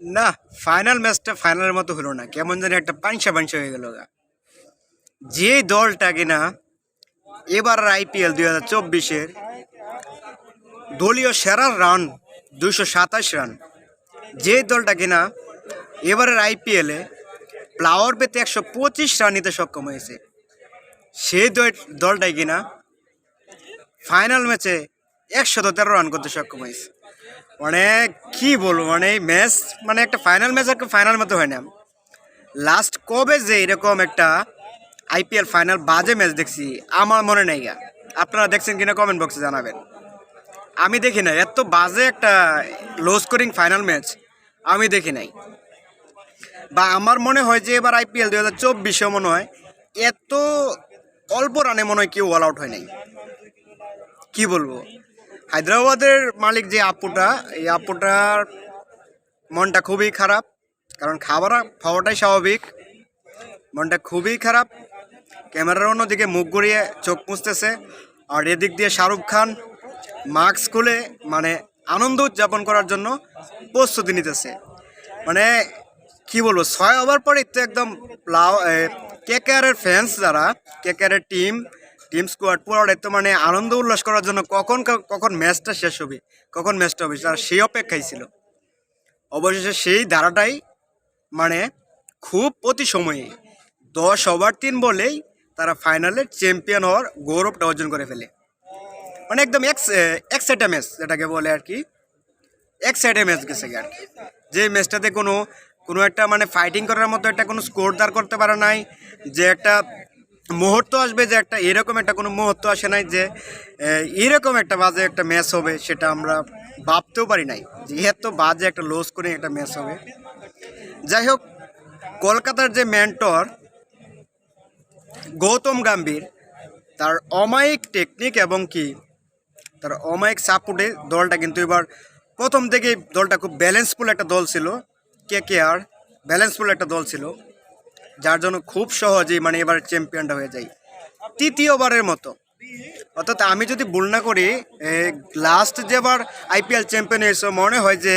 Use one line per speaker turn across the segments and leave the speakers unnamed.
না ফাইনাল ম্যাচটা ফাইনালের মতো হলো না কেমন জানি একটা পাঞ্চা পাঞ্চা হয়ে গেল। যে দলটা কিনা এবার আইপিএল দুই হাজার চব্বিশের দলীয় সেরা রান দুশো সাতাশ রান যে দলটা কিনা এবারের আইপিএলে প্লাওয়ার পেতে একশো পঁচিশ রান নিতে সক্ষম হয়েছে, সেই দল- দলটাই কিনা ফাইনাল ম্যাচে একশত তেরো রান করতে সক্ষম হয়েছে মানে কি বলব মানে এই ম্যাচ মানে একটা ফাইনাল ম্যাচ একটা ফাইনাল মতো হয় না। লাস্ট কবে যে এরকম একটা আইপিএল ফাইনাল বাজে ম্যাচ দেখছি, আমার মনে নেই গা। আপনারা দেখছেন কিনা কমেন্ট বক্সে জানাবেন। আমি দেখি না এত বাজে একটা লো স্কোরিং ফাইনাল ম্যাচ আমি দেখি নাই। বা আমার মনে হয় যে এবার আইপিএল দু হাজার চব্বিশে মনে হয় এত অল্প রানে মনে হয় কেউ অল আউট হয় নাই। কি বলব? হায়দ্রাবাদের মালিক যে আপুটা, এই আপুটার মনটা খুবই খারাপ, কারণ খাবার খাওয়াটাই স্বাভাবিক। মনটা খুবই খারাপ। ক্যামেরার অন্যদিকে মুখ ঘুরিয়ে চোখ মুছতেছে। আর এদিক দিয়ে শাহরুখ খান মাস্ক খুলে মানে আনন্দ উদযাপন করার জন্য প্রস্তুতি নিতেছে। মানে কি বলব, ছয় ওভার পরে তো একদম প্লাও কেকেআরের ফ্যান্স যারা কেকেআরের টিম টিম স্কোয়াড পুরোটাই তো মানে আনন্দ উল্লাস করার জন্য কখন কখন ম্যাচটা শেষ হবে, কখন ম্যাচটা হবে তারা সেই অপেক্ষায় ছিল। অবশেষে সেই ধারাটাই মানে খুব প্রতি সময়ে দশ ওভার তিন বলেই তারা ফাইনালে চ্যাম্পিয়ন হওয়ার গৌরবটা অর্জন করে ফেলে। মানে একদম এক্স এক্সাইটা ম্যাচ যেটাকে বলে আর কি এক্সাইটে ম্যাচ গেছে আর কি। যে ম্যাচটাতে কোনো কোনো একটা মানে ফাইটিং করার মতো একটা কোনো স্কোর দাঁড় করতে পারে নাই, যে একটা মুহূর্ত আসবে যে একটা, এরকম একটা কোনো মুহূর্ত আসে নাই যে এরকম একটা বাজে একটা ম্যাচ হবে সেটা আমরা ভাবতেও পারি নাই। যে এত বাজে একটা লস করে একটা ম্যাচ হবে। যাই হোক, কলকাতার যে মেন্টর গৌতম গাম্ভীর, তার অমায়িক টেকনিক এবং কি, তার অমায়িক সাপোর্টে দলটা কিন্তু এবার প্রথম থেকেই দলটা খুব ব্যালেন্সফুল একটা দল ছিল। কে কে আর ব্যালেন্সফুল একটা দল ছিল। যার জন্য খুব সহজেই মানে এবার চ্যাম্পিয়নটা হয়ে যায়। তৃতীয়বারের মতো। অর্থাৎ আমি যদি ভুল না করি লাস্ট যেবার আইপিএল চ্যাম্পিয়ন হয়েছে, মনে হয় যে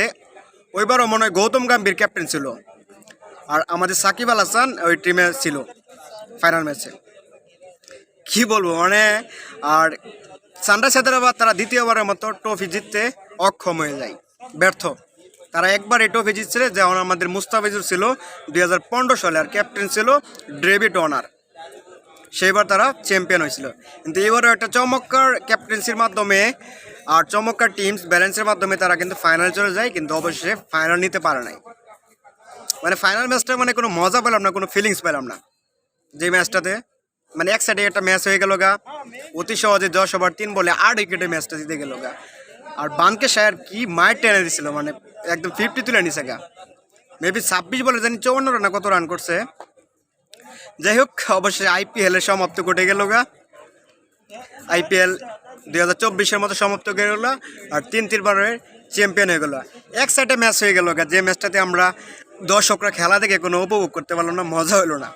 ওইবারও মনে হয় গৌতম গাম্ভীর ক্যাপ্টেন ছিল। আর আমাদের সাকিব আল হাসান ওই টিমে ছিল ফাইনাল ম্যাচে কি বলব মানে আর সানরাইজ হায়দ্রাবাদ তারা দ্বিতীয়বারের মতো ট্রফি জিততে অক্ষম হয়ে যায়, ব্যর্থ। তারা একবার এই ট্রফি জিতছিল যেমন আমাদের মুস্তাফিজুর ছিল, দুই হাজার পনেরো সালে আর ক্যাপ্টেন ছিল ড্রেভিড অনার সেইবার তারা চ্যাম্পিয়ন হয়েছিল। কিন্তু এবারও একটা চমৎকার ক্যাপ্টেন্সির মাধ্যমে আর চমৎকার টিমস ব্যালেন্সের মাধ্যমে তারা কিন্তু ফাইনাল চলে যায়, কিন্তু অবশেষে ফাইনাল নিতে পারে নাই। মানে ফাইনাল ম্যাচটা মানে কোনো মজা পেলাম না, কোনো ফিলিংস পেলাম না। যে ম্যাচটাতে মানে এক সাইডে একটা ম্যাচ হয়ে গেল গা, অতি সহজে দশ ওভার তিন বলে আট উইকেটে ম্যাচটা জিতে গেল গা। আর বানকে শায়ার কি মায়ের টেনে দিছিল মানে একদম ফিফটি তুলে নিছে গা। মেবি ছাব্বিশ বলে জানি চৌন্ন রানা কত রান করছে। যাই হোক অবশ্যই আইপিএলের সমাপ্ত ঘটে গেল গা। আইপিএল দুই হাজার চব্বিশের মতো সমাপ্ত হয়ে গেল, আর তিন তিনবারের চ্যাম্পিয়ন হয়ে গেল। এক সাইডে ম্যাচ হয়ে গেল যে ম্যাচটাতে আমরা দর্শকরা খেলা দেখে কোনো উপভোগ করতে পারল না, মজা হলো না।